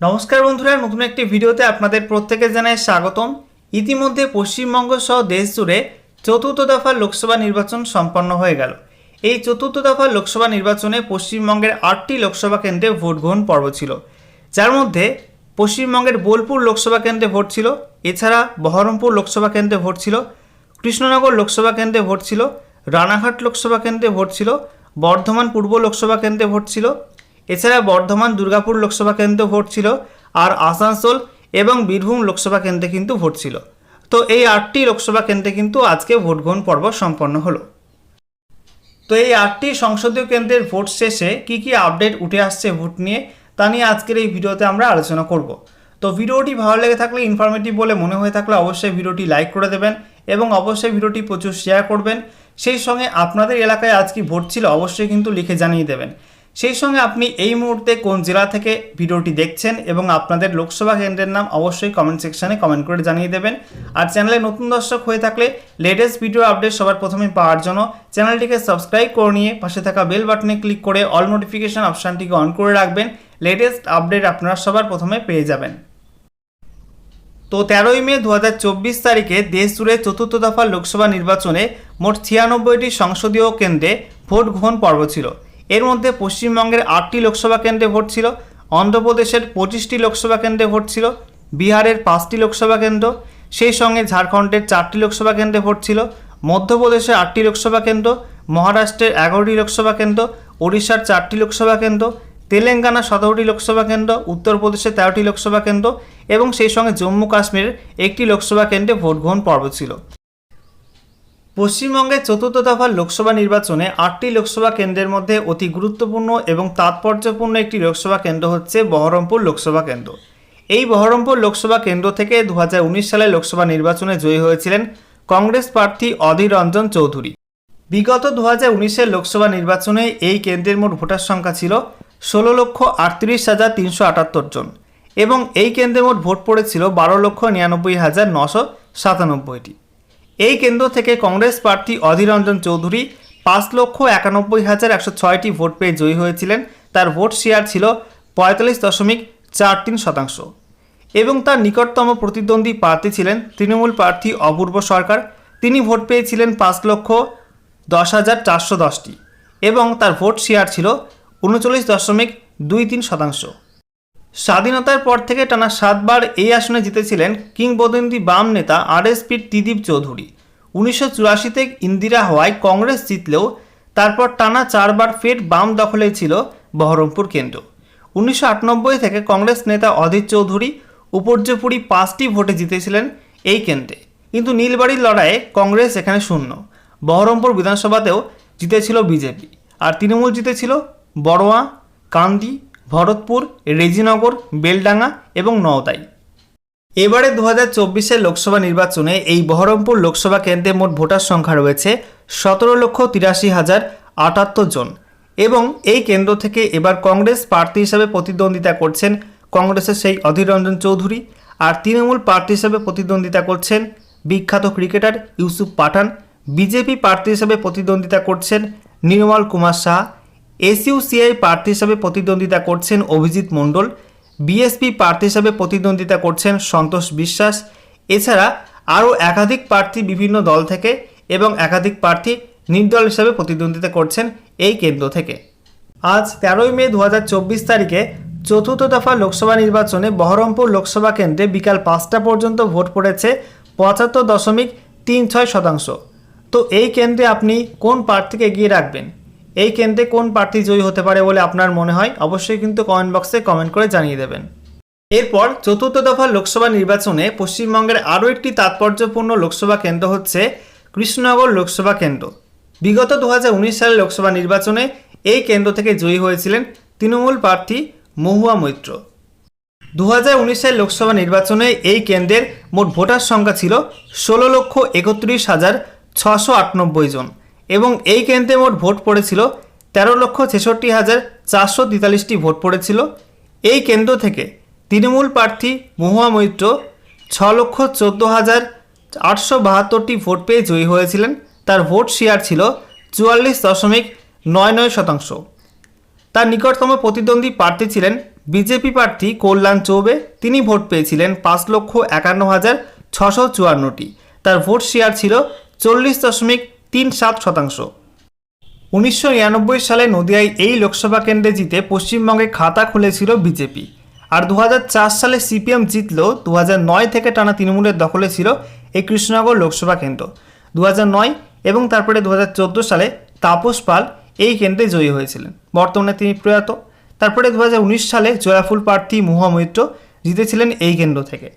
নমস্কার বন্ধুরা, নতুন একটি ভিডিওতে আপনাদের প্রত্যেকে জানাই স্বাগতম। ইতিমধ্যে পশ্চিমবঙ্গ সহ দেশ জুড়ে চতুর্থ দফার লোকসভা নির্বাচন সম্পন্ন হয়ে গেল। এই চতুর্থ দফার লোকসভা নির্বাচনে পশ্চিমবঙ্গের আটটি লোকসভা কেন্দ্রে ভোট গ্রহণ পর্ব ছিল। যার মধ্যে পশ্চিমবঙ্গের বোলপুর লোকসভা কেন্দ্রে ভোট ছিল, এছাড়া বহরমপুর লোকসভা কেন্দ্রে ভোট ছিল, কৃষ্ণনগর লোকসভা কেন্দ্রে ভোট ছিল, রানাঘাট লোকসভা কেন্দ্রে ভোট ছিল, বর্ধমান পূর্ব লোকসভা কেন্দ্রে ভোট ছিল এছাড়া বর্ধমান, দুর্গাপুর লোকসভা কেন্দ্রে ভোট ছিল আর আসানসোল এবং বীরভূম লোকসভা কেন্দ্রে কিন্তু ভোট ছিল। তো এই আটটি লোকসভা কেন্দ্রে কিন্তু আজকে ভোট গ্রহণ পর্ব সম্পন্ন হলো। তো এই আটটি সংসদীয় কেন্দ্রের ভোট শেষে কি কি আপডেট উঠে আসছে ভোট নিয়ে, তা নিয়ে আজকের এই ভিডিওতে আমরা আলোচনা করব। তো ভিডিওটি ভালো লেগে থাকলে ইনফরমেটিভ বলে মনে হয়ে থাকলে অবশ্যই ভিডিওটি লাইক করে দেবেন এবং অবশ্যই ভিডিওটি প্রচুর শেয়ার করবেন। সেই সঙ্গে আপনাদের এলাকায় আজ কি ভোট ছিল অবশ্যই কিন্তু লিখে জানিয়ে দেবেন। সেই সঙ্গে আপনি এই মুহূর্তে কোন জেলা থেকে ভিডিওটি দেখছেন এবং আপনাদের লোকসভা কেন্দ্রের নাম অবশ্যই কমেন্ট সেকশনে কমেন্ট করে জানিয়ে দেবেন। আর চ্যানেলে নতুন দর্শক হয়ে থাকলে লেটেস্ট ভিডিও আপডেট সবার প্রথমে পাওয়ার জন্য চ্যানেলটিকে সাবস্ক্রাইব করে নিয়ে পাশে থাকা বেল বাটনে ক্লিক করে অল নোটিফিকেশন অপশানটিকে অন করে রাখবেন। লেটেস্ট আপডেট আপনারা সবার প্রথমে পেয়ে যাবেন। তো তেরোই মে দু হাজার চব্বিশ তারিখে দেশ জুড়ে চতুর্থ দফা লোকসভা নির্বাচনে মোট ছিয়ানব্বইটি সংসদীয় কেন্দ্রে ভোট গ্রহণ পর্ব ছিল। এর মধ্যে পশ্চিমবঙ্গের আটটি লোকসভা কেন্দ্রে ভোট ছিল, অন্ধ্রপ্রদেশের পঁচিশটি লোকসভা কেন্দ্রে ভোট ছিল, বিহারের পাঁচটি লোকসভা কেন্দ্র, সেই সঙ্গে ঝাড়খণ্ডের চারটি লোকসভা কেন্দ্রে ভোট ছিল, মধ্যপ্রদেশের আটটি লোকসভা কেন্দ্র, মহারাষ্ট্রের এগারোটি লোকসভা কেন্দ্র, ওড়িশার চারটি লোকসভা কেন্দ্র, তেলেঙ্গানা সতেরোটি লোকসভা কেন্দ্র উত্তরপ্রদেশে তেরোটি লোকসভা কেন্দ্র এবং সেই সঙ্গে জম্মু কাশ্মীরের একটি লোকসভা কেন্দ্রে ভোট গ্রহণ পর্ব ছিল। পশ্চিমবঙ্গের চতুর্থ দফার লোকসভা নির্বাচনে আটটি লোকসভা কেন্দ্রের মধ্যে অতি গুরুত্বপূর্ণ এবং তাৎপর্যপূর্ণ একটি লোকসভা কেন্দ্র হচ্ছে বহরমপুর লোকসভা কেন্দ্র। এই বহরমপুর লোকসভা কেন্দ্র থেকে দু হাজার উনিশ সালে লোকসভা নির্বাচনে জয়ী হয়েছিলেন কংগ্রেস প্রার্থী অধীর রঞ্জন চৌধুরী। বিগত দু হাজার লোকসভা নির্বাচনে এই কেন্দ্রের মোট ভোটার সংখ্যা ছিল ষোলো লক্ষ আটত্রিশ হাজার তিনশো আটাত্তর জন এবং এই কেন্দ্রে মোট ভোট পড়েছিল বারো লক্ষ নিরানব্বই হাজার নশো সাতানব্বইটি। এই কেন্দ্র থেকে কংগ্রেস প্রার্থী অধীর রঞ্জন চৌধুরী পাঁচ লক্ষ একানব্বই হাজার একশো ছয়টি ভোট পেয়ে জয়ী হয়েছিলেন। তার ভোট শেয়ার ছিল পঁয়তাল্লিশ দশমিক চার তিন শতাংশ। এবং তার নিকটতম প্রতিদ্বন্দ্বী প্রার্থী ছিলেন তৃণমূল প্রার্থী অপূর্ব সরকার। তিনি ভোট পেয়েছিলেন পাঁচ লক্ষ দশ হাজার চারশো দশটি। এবং তার ভোট শেয়ার ছিল উনচল্লিশ দশমিক দুই তিন শতাংশ। স্বাধীনতার পর থেকে টানা সাতবার এই আসনে জিতেছিলেন কিংবদন্তি বাম নেতা আরএসপির ত্রিদীপ চৌধুরী। উনিশশো চুরাশিতে ইন্দিরা হওয়ায় কংগ্রেস জিতলেও তারপর টানা চারবার ফের বাম দখলে ছিল বহরমপুর কেন্দ্র। উনিশশো আটানব্বই থেকে কংগ্রেস নেতা অধীর চৌধুরী উপর্যপুরি পাঁচটি ভোটে জিতেছিলেন এই কেন্দ্রে। কিন্তু নীলবাড়ির লড়াইয়ে কংগ্রেস এখানে শূন্য। বহরমপুর বিধানসভাতেও জিতেছিল বিজেপি। আর তৃণমূল জিতেছিল বড়োয়া, কান্দি ভরতপুর, রেজিনগর, বেলডাঙ্গা এবং নওদাই এবারে দু হাজার চব্বিশের লোকসভা নির্বাচনে এই বহরমপুর লোকসভা কেন্দ্রে মোট ভোটার সংখ্যা রয়েছে সতেরো লক্ষ তিরাশি হাজার আটাত্তর জন এবং এই কেন্দ্র থেকে এবার কংগ্রেস প্রার্থী হিসাবে প্রতিদ্বন্দ্বিতা করছেন কংগ্রেসের সেই অধীর রঞ্জন চৌধুরী আর তৃণমূল প্রার্থী হিসাবে প্রতিদ্বন্দ্বিতা করছেন বিখ্যাত ক্রিকেটার ইউসুফ পাঠান। বিজেপি প্রার্থী হিসাবে প্রতিদ্বন্দ্বিতা করছেন নির্মল কুমার শাহ এসইউসিআই প্রার্থী হিসাবে প্রতিদ্বন্দ্বিতা করছেন অভিজিৎ মণ্ডল, বিএসপি প্রার্থী হিসাবে প্রতিদ্বন্দ্বিতা করছেন সন্তোষ বিশ্বাস, এছাড়া আরও একাধিক প্রার্থী বিভিন্ন দল থেকে এবং একাধিক প্রার্থী নির্দল হিসাবে প্রতিদ্বন্দ্বিতা করছেন এই কেন্দ্র থেকে। আজ তেরোই মে দু হাজার চব্বিশ তারিখে চতুর্থ দফা লোকসভা নির্বাচনে বহরমপুর লোকসভা কেন্দ্রে বিকাল পাঁচটা পর্যন্ত ভোট পড়েছে পঁচাত্তর দশমিক তিন ছয় শতাংশ। তো এই কেন্দ্রে আপনি কোন প্রার্থীকে এগিয়ে রাখবেন? এই কেন্দ্রে কোন প্রার্থী জয়ী হতে পারে বলে আপনার মনে হয়? অবশ্যই কিন্তু কমেন্ট বক্সে কমেন্ট করে জানিয়ে দেবেন। এরপর চতুর্থ দফা লোকসভা নির্বাচনে পশ্চিমবঙ্গের আরও একটি তাৎপর্যপূর্ণ লোকসভা কেন্দ্র হচ্ছে কৃষ্ণনগর লোকসভা কেন্দ্র। বিগত দু সালের লোকসভা নির্বাচনে এই কেন্দ্র থেকে জয়ী হয়েছিলেন তৃণমূল প্রার্থী মহুয়া মৈত্র। দু হাজার উনিশ সালের লোকসভা নির্বাচনে এই কেন্দ্রের মোট ভোটার সংখ্যা ছিল ষোলো লক্ষ একত্রিশ হাজার ছশো আটানব্বই জন। এবং এই কেন্দ্রে মোট ভোট পড়েছিল তেরো লক্ষ ছেষট্টি হাজার চারশো তেতাল্লিশটি ভোট পড়েছিল। এই কেন্দ্র থেকে তৃণমূল প্রার্থী মহুয়া মৈত্র ছ লক্ষ চোদ্দ হাজার আটশো বাহাত্তরটি ভোট পেয়ে জয়ী হয়েছিলেন। তার ভোট শেয়ার ছিল চুয়াল্লিশ দশমিক নয় নয় শতাংশ। তার নিকটতম প্রতিদ্বন্দ্বী প্রার্থী ছিলেন বিজেপি প্রার্থী কল্যাণ চৌবে। তিনি ভোট পেয়েছিলেন পাঁচ লক্ষ একান্ন হাজার ছশো চুয়ান্নটি। তার ভোট শেয়ার ছিল চল্লিশ দশমিক তিন সাত শতাংশ। উনিশশো নিরানব্বই সালে নদিয়ায় এই লোকসভা কেন্দ্রে জিতে পশ্চিমবঙ্গে খাতা খুলেছিল বিজেপি। আর দু হাজার চার সালে সিপিএম জিতল দু থেকে টানা তৃণমূলের দখলে ছিল এই কৃষ্ণনগর লোকসভা কেন্দ্র। দু এবং তারপরে দু হাজার চোদ্দ সালে তাপস পাল এই কেন্দ্রে জয়ী হয়েছিলেন। বর্তমানে তিনি প্রয়াত। তারপরে দু হাজার উনিশ সালে জয়াফুল প্রার্থী মুহা মৈত্র জিতেছিলেন এই কেন্দ্র থেকে।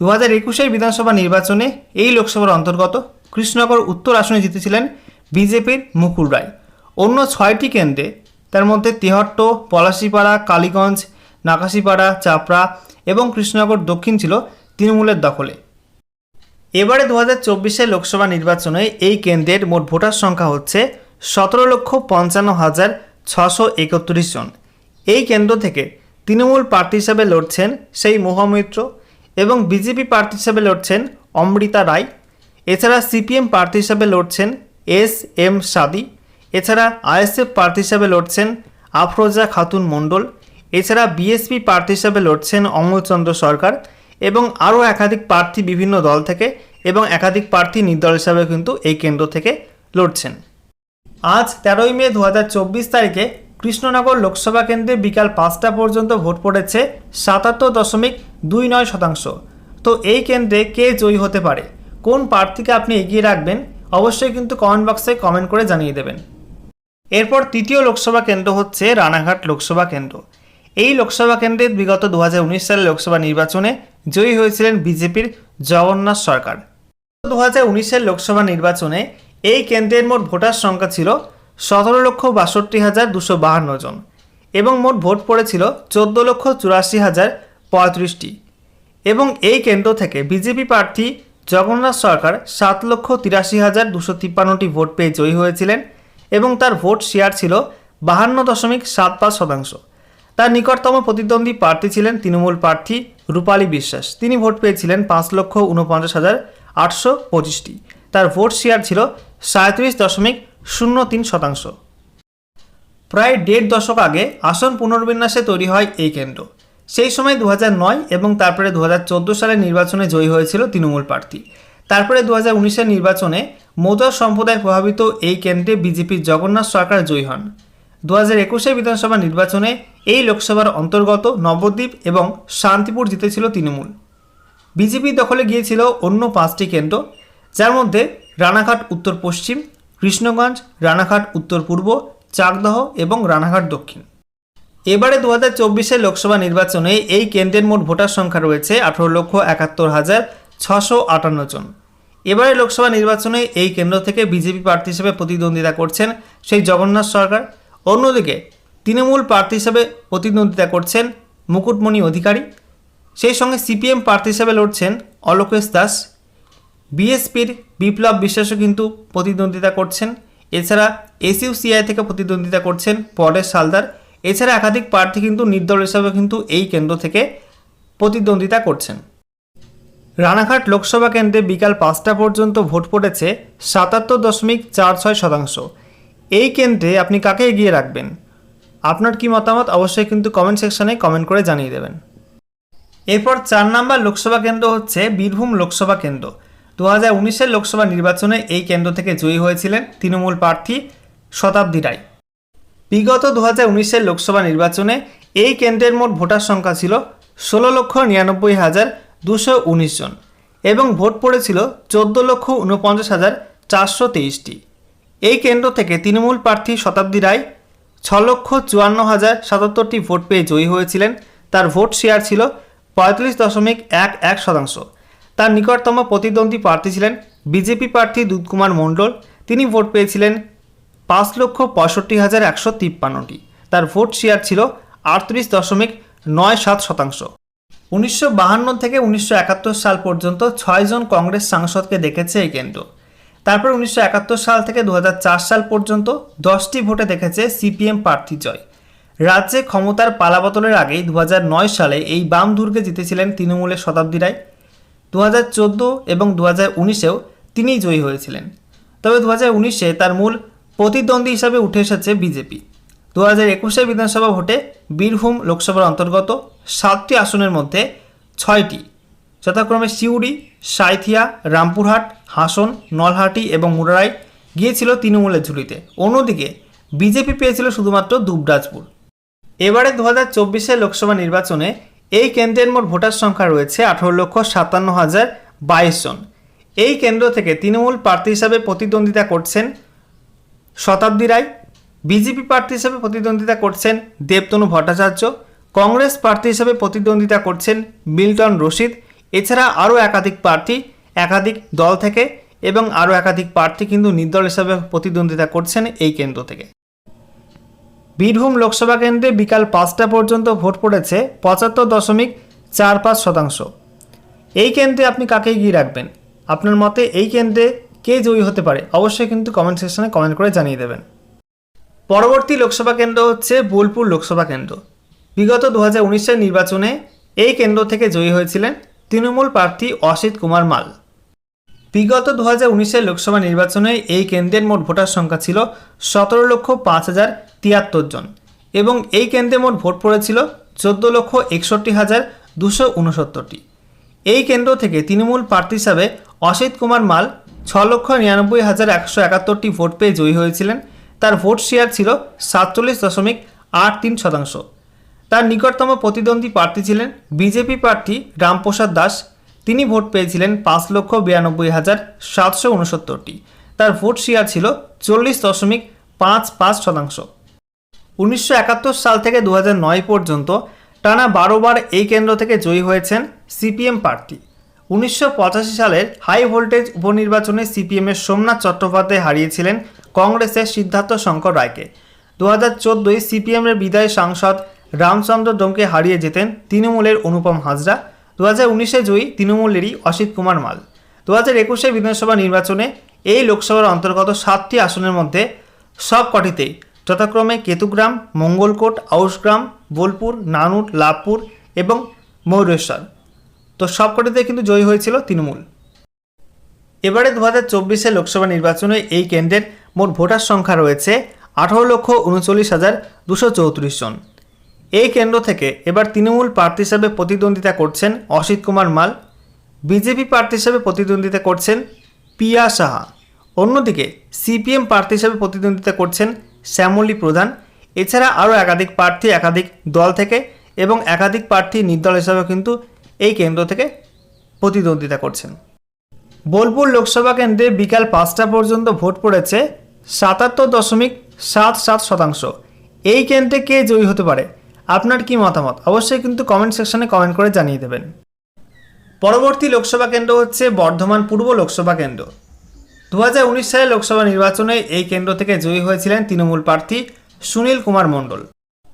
দু হাজার বিধানসভা নির্বাচনে এই লোকসভার অন্তর্গত কৃষ্ণনগর উত্তর আসনে জিতেছিলেন বিজেপির মুকুল রায়। অন্য ছয়টি কেন্দ্রে তার মধ্যে তেহট্ট, পলাশিপাড়া, কালীগঞ্জ, নাকাশিপাড়া, চাপড়া এবং কৃষ্ণনগর দক্ষিণ ছিল তৃণমূলের দখলে। এবারে দু হাজার লোকসভা নির্বাচনে এই কেন্দ্রের মোট ভোটার সংখ্যা হচ্ছে সতেরো লক্ষ পঞ্চান্ন হাজার ছশো একত্রিশ জন। এই কেন্দ্র থেকে তৃণমূল প্রার্থী হিসাবে লড়ছেন সেই মহামিত্র এবং বিজেপি প্রার্থী হিসাবে লড়ছেন অমৃতা রায়। এছাড়া সিপিএম প্রার্থী হিসাবে লড়ছেন এস এম সাদি, এছাড়া আইএসএফ প্রার্থী হিসাবে লড়ছেন আফরোজা খাতুন মণ্ডল, এছাড়া বিএসপি প্রার্থী হিসাবে লড়ছেন অমলচন্দ্র সরকার এবং আরও একাধিক প্রার্থী বিভিন্ন দল থেকে এবং একাধিক প্রার্থী নির্দল হিসাবে কিন্তু এই কেন্দ্র থেকে লড়ছেন। আজ তেরোই মে দু হাজার চব্বিশ তারিখে কৃষ্ণনগর লোকসভা কেন্দ্রে বিকাল পাঁচটা পর্যন্ত ভোট পড়েছে সাতাত্তর দশমিক দুই নয় শতাংশ। তো এই কেন্দ্রে কে জয়ী হতে পারে? কোন প্রার্থীকে আপনি এগিয়ে রাখবেন, অবশ্যই কিন্তু কমেন্ট বক্সে কমেন্ট করে জানিয়ে দেবেন। এরপর তৃতীয় লোকসভা কেন্দ্র হচ্ছে রানাঘাট লোকসভা কেন্দ্র। এই লোকসভা কেন্দ্রে বিগত দু হাজার উনিশ সালের লোকসভা নির্বাচনে জয়ী হয়েছিলেন বিজেপির জগন্নাথ সরকার। দু হাজার উনিশের লোকসভা নির্বাচনে এই কেন্দ্রের মোট ভোটার সংখ্যা ছিল সতেরো লক্ষ বাষট্টি হাজার দুশো বাহান্ন জন এবং মোট ভোট পড়েছিল চোদ্দ লক্ষ চুরাশি হাজার পঁয়ত্রিশটি। এবং এই কেন্দ্র থেকে বিজেপি প্রার্থী জগন্নাথ সরকার সাত লক্ষ তিরাশি হাজার দুশো তিপ্পান্নটি ভোট পেয়ে জয়ী হয়েছিলেন এবং তার ভোট শেয়ার ছিল বাহান্ন দশমিক সাত পাঁচ শতাংশ। তার নিকটতম প্রতিদ্বন্দ্বী প্রার্থী ছিলেন তৃণমূল প্রার্থী রূপালী বিশ্বাস। তিনি ভোট পেয়েছিলেন পাঁচ লক্ষ উনপঞ্চাশ হাজার আটশো পঁচিশটি। তার ভোট শেয়ার ছিল সাঁত্রিশ দশমিক শূন্য তিন শতাংশ। প্রায় দেড় দশক আগে আসন পুনর্বিন্যাসে তৈরি হয় এই কেন্দ্র। সেই সময় দু এবং তারপরে দু হাজার চোদ্দ সালের নির্বাচনে জয়ী হয়েছিল তৃণমূল প্রার্থী। তারপরে দু হাজার নির্বাচনে মৌদর সম্প্রদায় প্রভাবিত এই কেন্দ্রে বিজেপির জগন্নাথ সরকার জয়ী হন। দু হাজার একুশে বিধানসভা নির্বাচনে এই লোকসভার অন্তর্গত নবদ্বীপ এবং শান্তিপুর জিতেছিল তৃণমূল। বিজেপি দখলে গিয়েছিল অন্য পাঁচটি কেন্দ্র, যার মধ্যে রানাঘাট উত্তর পশ্চিম, কৃষ্ণগঞ্জ, রানাঘাট উত্তর পূর্ব, চাকদহ এবং রানাঘাট দক্ষিণ। এবারে দু হাজার চব্বিশের লোকসভা নির্বাচনে এই কেন্দ্রের মোট ভোটার সংখ্যা রয়েছে আঠারো লক্ষ একাত্তর হাজার ছশো আটান্ন জন। এবারে লোকসভা নির্বাচনে এই কেন্দ্র থেকে বিজেপি প্রার্থী হিসেবে প্রতিদ্বন্দ্বিতা করছেন সেই জগন্নাথ সরকার। অন্যদিকে তৃণমূল প্রার্থী হিসেবে প্রতিদ্বন্দ্বিতা করছেন মুকুটমণি অধিকারী। সেই সঙ্গে সিপিএম প্রার্থী হিসেবে লড়ছেন অলোকেশ দাস। বিএসপির বিপ্লব বিশ্বাসও কিন্তু প্রতিদ্বন্দ্বিতা করছেন। এছাড়া এসইউসিআই থেকে প্রতিদ্বন্দ্বিতা করছেন পরেশ সালদার এছাড়া একাধিক প্রার্থী কিন্তু নির্দল হিসাবে কিন্তু এই কেন্দ্র থেকে প্রতিদ্বন্দ্বিতা করছেন। রানাঘাট লোকসভা কেন্দ্রে বিকাল পাঁচটা পর্যন্ত ভোট পড়েছে সাতাত্তর দশমিক চার ছয় শতাংশ। এই কেন্দ্রে আপনি কাকে এগিয়ে রাখবেন? আপনার কি মতামত? অবশ্যই কিন্তু কমেন্ট সেকশনে কমেন্ট করে জানিয়ে দেবেন। এরপর চার নাম্বার লোকসভা কেন্দ্র হচ্ছে বীরভূম লোকসভা কেন্দ্র। দু হাজার উনিশের লোকসভা নির্বাচনে এই কেন্দ্র থেকে জয়ী হয়েছিলেন তৃণমূল প্রার্থী শতাব্দী রায়। বিগত দু হাজার উনিশের লোকসভা নির্বাচনে এই কেন্দ্রের মোট ভোটার সংখ্যা ছিল ষোলো লক্ষ নিরানব্বই হাজার দুশো উনিশ জন এবং ভোট পড়েছিল চোদ্দ লক্ষ উনপঞ্চাশ হাজার চারশো তেইশটি। এই কেন্দ্র থেকে তৃণমূল প্রার্থী শতাব্দী রায় ছ লক্ষ চুয়ান্ন হাজার সাতাত্তরটি ভোট পেয়ে জয়ী হয়েছিলেন। তার ভোট শেয়ার ছিল পঁয়তাল্লিশ দশমিক এক এক শতাংশ। তার নিকটতম প্রতিদ্বন্দ্বী প্রার্থী ছিলেন বিজেপি প্রার্থী দুধকুমার মণ্ডল। তিনি ভোট পেয়েছিলেন পাঁচ লক্ষ পঁয়ষট্টি হাজার একশো তিপ্পান্নটি। তার ভোট শেয়ার ছিল আটত্রিশ দশমিক নয় সাত শতাংশ। উনিশশো বাহান্ন থেকে উনিশশো একাত্তর সাল পর্যন্ত ছয়জন কংগ্রেস সাংসদকে দেখেছে এই কেন্দ্র। তারপর উনিশশো একাত্তর সাল থেকে দু হাজার চার সাল পর্যন্ত দশটি ভোটে দেখেছে সিপিএম প্রার্থী জয়। রাজ্যে ক্ষমতার পালাবদলের আগেই দু সালে এই বাম দুর্গে জিতেছিলেন তৃণমূলের শতাব্দী রায়। দু হাজার চোদ্দ এবং দু হাজার উনিশেও তিনিই জয়ী হয়েছিলেন। তবে দু হাজার উনিশে তার মূল প্রতিদ্বন্দ্বী হিসাবে উঠে এসেছে বিজেপি। দু হাজার একুশে বিধানসভা ভোটে বীরভূম লোকসভার অন্তর্গত সাতটি আসনের মধ্যে ছয়টি, যথাক্রমে সিউড়ি, সাঁইথিয়া, রামপুরহাট, হাসন, নলহাটি এবং মুরারাই গিয়েছিল তৃণমূলের ঝুলিতে। অন্যদিকে বিজেপি পেয়েছিল শুধুমাত্র দুবরাজপুর। এবারে দু হাজার চব্বিশে লোকসভা নির্বাচনে এই কেন্দ্রের মোট ভোটার সংখ্যা রয়েছে আঠারো লক্ষ সাতান্ন হাজার বাইশ জন। এই কেন্দ্র থেকে তৃণমূল প্রার্থী হিসাবে প্রতিদ্বন্দ্বিতা করছেন শতাব্দী রায় বিজেপি প্রার্থী হিসেবে প্রতিদ্বন্দ্বিতা করছেন দেবতনু ভট্টাচার্য, কংগ্রেস প্রার্থী হিসেবে প্রতিদ্বন্দ্বিতা করছেন মিল্টন রশিদ, এছাড়া আরও একাধিক প্রার্থী, একাধিক দল থেকে এবং আরও একাধিক প্রার্থী কিন্তু নির্দল হিসাবে প্রতিদ্বন্দ্বিতা করছেন এই কেন্দ্র থেকে। বীরভূম লোকসভা কেন্দ্রে বিকাল পাঁচটা পর্যন্ত ভোট পড়েছে পঁচাত্তর দশমিক চার পাঁচ শতাংশ। এই কেন্দ্রে আপনি কাকে গিয়ে রাখবেন? আপনার মতে এই কেন্দ্রে কে জয়ী হতে পারে? অবশ্যই কিন্তু কমেন্ট সেকশনে কমেন্ট করে জানিয়ে দেবেন। পরবর্তী লোকসভা কেন্দ্র হচ্ছে বোলপুর লোকসভা কেন্দ্র। বিগত দু হাজার নির্বাচনে এই কেন্দ্র থেকে জয়ী হয়েছিলেন তৃণমূল প্রার্থী অসিত কুমার মাল। বিগত দু হাজার উনিশের লোকসভা নির্বাচনে এই কেন্দ্রের মোট ভোটার সংখ্যা ছিল সতেরো লক্ষ পাঁচ হাজার তিয়াত্তর জন এবং এই কেন্দ্রে মোট ভোট পড়েছিল চোদ্দ লক্ষ একষট্টি হাজার দুশো উনসত্তরটি। এই কেন্দ্র থেকে তৃণমূল প্রার্থী হিসাবে অসিত কুমার মাল ছ লক্ষ নিরানব্বই হাজার একশো একাত্তরটি ভোট পেয়ে জয়ী হয়েছিলেন। তার ভোট শেয়ার ছিল সাতচল্লিশ দশমিক আট তিন শতাংশ। তার নিকটতম প্রতিদ্বন্দ্বী প্রার্থী ছিলেন বিজেপি প্রার্থী রামপ্রসাদ দাস। তিনি ভোট পেয়েছিলেন পাঁচ লক্ষ বিরানব্বই হাজার সাতশো উনসত্তরটি। তার ভোট শেয়ার ছিল চল্লিশ দশমিক পাঁচ পাঁচ শতাংশ। উনিশশো একাত্তর সাল থেকে দু নয় পর্যন্ত টানা বারোবার এই কেন্দ্র থেকে জয়ী হয়েছেন সিপিএম প্রার্থী। উনিশশো পঁচাশি সালের হাই ভোল্টেজ উপনির্বাচনে সিপিএমের সোমনাথ চট্টোপাধ্যায় হারিয়েছিলেন কংগ্রেসের সিদ্ধার্থ শঙ্কর রায়কে। দু হাজার চোদ্দোয় সিপিএমের বিদায়ী সাংসদ রামচন্দ্র ডোমকে হারিয়ে যেতেন তৃণমূলের অনুপম হাজরা। দু হাজার উনিশে জয়ী তৃণমূলেরই অসিত কুমার মাল। দু হাজার একুশে বিধানসভা নির্বাচনে এই লোকসভার অন্তর্গত সাতটি আসনের মধ্যে সব কটিতেই যথাক্রমে কেতুগ্রাম, মঙ্গলকোট আউসগ্রাম বোলপুর, নানুর, লাভপুর এবং ময়ূরেশ্বর। তো সবকটিতে কিন্তু জয়ী হয়েছিল তৃণমূল। এবারে দু হাজার চব্বিশে লোকসভা নির্বাচনে এই কেন্দ্রের মোট ভোটার সংখ্যা রয়েছে আঠারো লক্ষ উনচল্লিশ হাজার দুশো চৌত্রিশ জন। এই কেন্দ্র থেকে এবার তৃণমূল প্রার্থী হিসাবে প্রতিদ্বন্দ্বিতা করছেন অসিত কুমার মাল, বিজেপি প্রার্থী হিসাবে প্রতিদ্বন্দ্বিতা করছেন পিয়া সাহা, অন্যদিকে সিপিএম প্রার্থী হিসাবে প্রতিদ্বন্দ্বিতা করছেন শ্যামলী প্রধান, এছাড়া আরও একাধিক প্রার্থী, একাধিক দল থেকে এবং একাধিক প্রার্থী নির্দল হিসাবে কিন্তু এই কেন্দ্র থেকে প্রতিদ্বন্দ্বিতা করছেন। বোলপুর লোকসভা কেন্দ্রে বিকাল পাঁচটা পর্যন্ত ভোট পড়েছে সাতাত্তর দশমিক সাত সাত শতাংশ। এই কেন্দ্রে কে জয়ী হতে পারে? আপনার কি মতামত? অবশ্যই কিন্তু কমেন্ট সেকশনে কমেন্ট করে জানিয়ে দেবেন। পরবর্তী লোকসভা কেন্দ্র হচ্ছে বর্ধমান পূর্ব লোকসভা কেন্দ্র। দু সালের লোকসভা নির্বাচনে এই কেন্দ্র থেকে জয়ী হয়েছিলেন তৃণমূল প্রার্থী সুনীল কুমার মণ্ডল।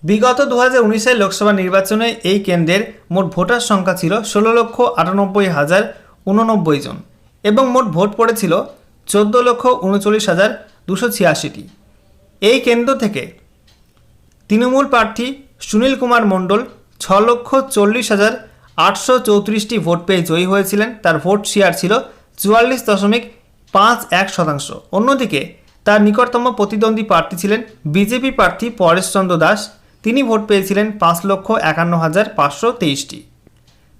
বিগত দু হাজার লোকসভা নির্বাচনে এই কেন্দ্রের মোট ভোটার সংখ্যা ছিল ষোলো লক্ষ আটানব্বই হাজার উননব্বই জন এবং মোট ভোট পড়েছিল চোদ্দ লক্ষ উনচল্লিশ হাজার দুশো ছিয়াশিটি। এই কেন্দ্র থেকে তৃণমূল প্রার্থী সুনীল কুমার মণ্ডল ছ লক্ষ চল্লিশ হাজার আটশো চৌত্রিশটি ভোট পেয়ে জয়ী হয়েছিলেন। তার ভোট শেয়ার ছিল চুয়াল্লিশ দশমিক পাঁচ এক শতাংশ। অন্যদিকে তার নিকটতম প্রতিদ্বন্দ্বী প্রার্থী ছিলেন বিজেপি প্রার্থী পরেশচন্দ্র দাস। তিনি ভোট পেয়েছিলেন পাঁচ লক্ষ একান্ন হাজার পাঁচশো তেইশটি।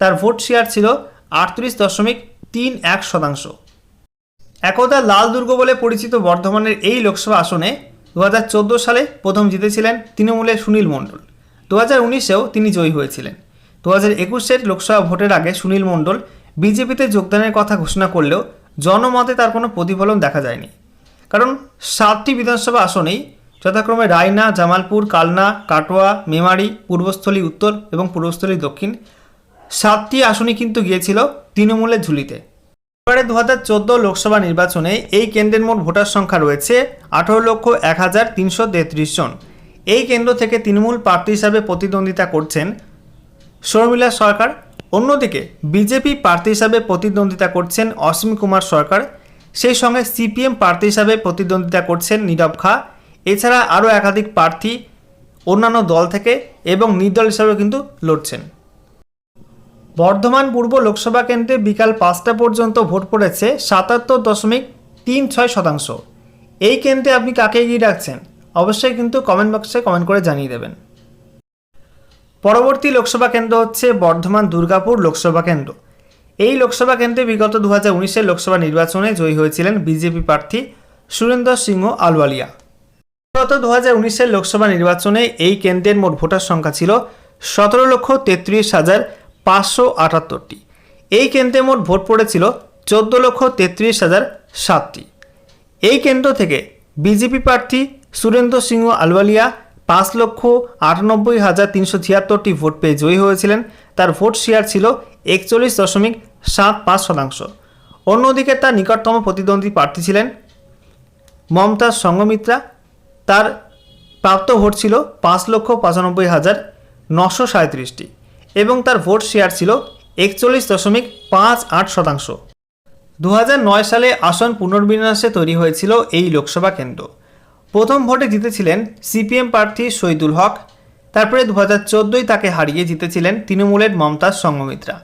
তার ভোট শেয়ার ছিল আটত্রিশ দশমিক তিন এক শতাংশ। একদা লাল দুর্গ বলে পরিচিত বর্ধমানের এই লোকসভা আসনে দু হাজার চোদ্দ সালে প্রথম জিতেছিলেন তৃণমূলের সুনীল মণ্ডল। দু হাজার উনিশেও তিনি জয়ী হয়েছিলেন। দু হাজার একুশের লোকসভা ভোটের আগে সুনীল মণ্ডল বিজেপিতে যোগদানের কথা ঘোষণা করলেও জনমতে তার কোনো প্রতিফলন দেখা যায়নি। কারণ সাতটি বিধানসভা আসনেই যথাক্রমে রায়না, জামালপুর, কালনা, কাটোয়া, মেমারি, পূর্বস্থলী উত্তর এবং পূর্বস্থলী দক্ষিণ। সাতটি আসনই কিন্তু গিয়েছিল তৃণমূলের ঝুলিতে। এবারে দু হাজার চোদ্দ লোকসভা নির্বাচনে এই কেন্দ্রের মোট ভোটার সংখ্যা রয়েছে আঠারো লক্ষ এক হাজার তিনশো তেত্রিশ জন। এই কেন্দ্র থেকে তৃণমূল প্রার্থী হিসাবে প্রতিদ্বন্দ্বিতা করছেন শর্মিলা সরকার। অন্যদিকে বিজেপি প্রার্থী হিসাবে প্রতিদ্বন্দ্বিতা করছেন অসীম কুমার সরকার। সেই সঙ্গে সিপিএম প্রার্থী হিসাবে প্রতিদ্বন্দ্বিতা করছেন নীরব খা। এছাড়া আরও একাধিক প্রার্থী অন্যান্য দল থেকে এবং নির্দল হিসাবেও কিন্তু লড়ছেন। বর্ধমান পূর্ব লোকসভা কেন্দ্রে বিকাল পাঁচটা পর্যন্ত ভোট পড়েছে সাতাত্তর দশমিক তিন ছয় শতাংশ। এই কেন্দ্রে আপনি কাকে এগিয়ে রাখছেন? অবশ্যই কিন্তু কমেন্ট বক্সে কমেন্ট করে জানিয়ে দেবেন। পরবর্তী লোকসভা কেন্দ্র হচ্ছে বর্ধমান দুর্গাপুর লোকসভা কেন্দ্র। এই লোকসভা কেন্দ্রে বিগত দু হাজার লোকসভা নির্বাচনে জয়ী হয়েছিলেন বিজেপি প্রার্থী সুরেন্দ্র সিংহ আলওয়ালিয়া। গত দু হাজার উনিশের লোকসভা নির্বাচনে এই কেন্দ্রের মোট ভোটার সংখ্যা ছিল সতেরো লক্ষ তেত্রিশ হাজার পাঁচশো আটাত্তরটি। এই কেন্দ্রে মোট ভোট পড়েছিল চোদ্দ লক্ষ তেত্রিশ হাজার সাতটি। এই কেন্দ্র থেকে বিজেপি প্রার্থী সুরেন্দ্র সিংহ আলওয়ালিয়া পাঁচ লক্ষ আটানব্বই হাজার তিনশো ছিয়াত্তরটি ভোট পেয়ে জয়ী হয়েছিলেন। তার ভোট শেয়ার ছিল একচল্লিশ দশমিক সাত পাঁচ শতাংশ। অন্যদিকে তার নিকটতম প্রতিদ্বন্দ্বী প্রার্থী ছিলেন মমতাজ সঙ্গমিত্রা। তার প্রাপ্ত ভোট ছিল পাঁচ লক্ষ পঁচানব্বই হাজার নশো সাঁত্রিশটি এবং তার ভোট শেয়ার ছিল একচল্লিশ দশমিক পাঁচ আট শতাংশ। দু সালে আসন পুনর্বিন্যাসে তৈরি হয়েছিল এই লোকসভা কেন্দ্র। প্রথম ভোটে জিতেছিলেন সিপিএম প্রার্থী শহীদুল হক, তারপরে দু হাজার তাকে হারিয়ে জিতেছিলেন তৃণমূলের মমতাজ সঙ্গমিত্রা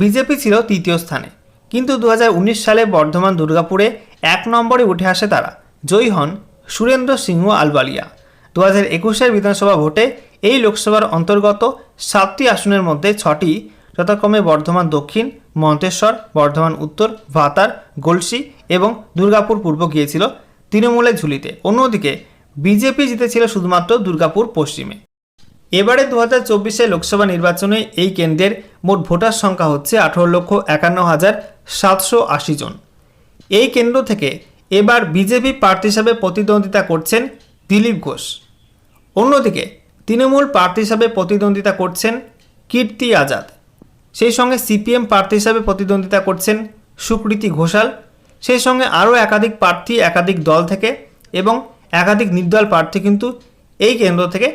বিজেপি ছিল তৃতীয় স্থানে, কিন্তু দু হাজার উনিশ সালে বর্ধমান দুর্গাপুরে এক নম্বরে উঠে আসে তারা। জয়ী হন সুরেন্দ্র সিংহ আলবালিয়া। দু হাজার একুশের বিধানসভা ভোটে এই লোকসভার অন্তর্গত সাতটি আসনের মধ্যে ছটি যথাক্রমে বর্ধমান দক্ষিণ, মন্তেশ্বর, বর্ধমান উত্তর, ভাতার, গলসি এবং দুর্গাপুর পূর্ব গিয়েছিল তৃণমূলের ঝুলিতে। অন্যদিকে বিজেপি জিতেছিল শুধুমাত্র দুর্গাপুর পশ্চিমে। এবারে দু হাজার চব্বিশে লোকসভা নির্বাচনে এই কেন্দ্রের মোট ভোটার সংখ্যা হচ্ছে আঠারো লক্ষ একান্ন হাজার সাতশো আশি জন। এই কেন্দ্র থেকে এবার বিজেপি প্রার্থী হিসাবে প্রতিদ্বন্দ্বিতা করছেন দিলীপ ঘোষ। অন্যদিকে তৃণমূল প্রার্থী হিসাবে প্রতিদ্বন্দ্বিতা করছেন কীর্তি আজাদ। সেই সঙ্গে সিপিএম প্রার্থী হিসাবে প্রতিদ্বন্দ্বিতা করছেন সুকৃতি ঘোষাল। সেই সঙ্গে আরও একাধিক প্রার্থী, একাধিক দল থেকে এবং একাধিক নির্দল প্রার্থী কিন্তু এই কেন্দ্র থেকে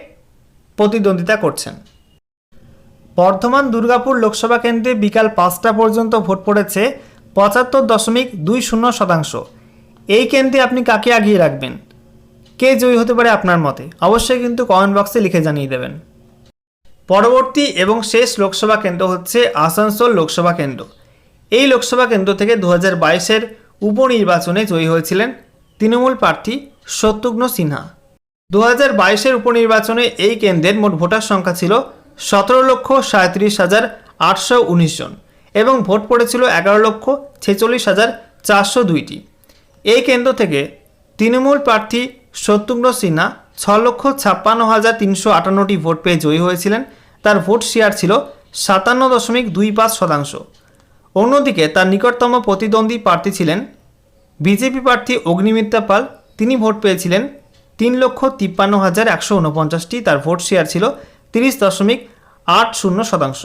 প্রতিদ্বন্দ্বিতা করছেন। বর্ধমান দুর্গাপুর লোকসভা কেন্দ্রে বিকাল পাঁচটা পর্যন্ত ভোট পড়েছে পঁচাত্তর দশমিক দুই শূন্য শতাংশ। এই কেন্দ্রে আপনি কাকে আগিয়ে রাখবেন? কে জয়ী হতে পারে আপনার মতে? অবশ্যই কিন্তু কমেন্ট বক্সে লিখে জানিয়ে দেবেন। পরবর্তী এবং শেষ লোকসভা কেন্দ্র হচ্ছে আসানসোল লোকসভা কেন্দ্র। এই লোকসভা কেন্দ্র থেকে দু হাজার বাইশের উপনির্বাচনে জয়ী হয়েছিলেন তৃণমূল প্রার্থী শত্রুঘ্ন সিনহা। দু হাজার বাইশের উপনির্বাচনে এই কেন্দ্রের মোট ভোটার সংখ্যা ছিল সতেরো লক্ষ সাঁত্রিশ হাজার আটশো উনিশ জন এবং ভোট পড়েছিল এগারো লক্ষ ছেচল্লিশ হাজার চারশো দুইটি। এই কেন্দ্র থেকে তৃণমূল প্রার্থী শত্রুঘ্ন সিনহা ছ লক্ষ ছাপ্পান্ন হাজার তিনশো আটান্নটি ভোট পেয়ে জয়ী হয়েছিলেন। তার ভোট শেয়ার ছিল সাতান্ন দশমিক দুই পাঁচ শতাংশ। অন্যদিকে তার নিকটতম প্রতিদ্বন্দ্বী প্রার্থী ছিলেন বিজেপি প্রার্থী অগ্নিমিত্রা পাল। তিনি ভোট পেয়েছিলেন তিন লক্ষ তিপ্পান্ন হাজার একশো উনপঞ্চাশটি। তার ভোট শেয়ার ছিল তিরিশ দশমিক আট শূন্য শতাংশ।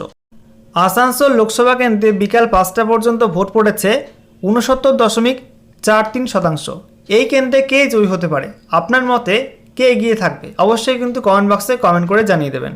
আসানসোল লোকসভা কেন্দ্রে বিকাল পাঁচটা পর্যন্ত ভোট পড়েছে ঊনসত্তর দশমিক চার তিন শতাংশ। এই কেন্দ্রে কে জয়ী হতে পারে? আপনার মতে কে এগিয়ে থাকবে? অবশ্যই কিন্তু কমেন্ট বক্সে কমেন্ট করে জানিয়ে দেবেন।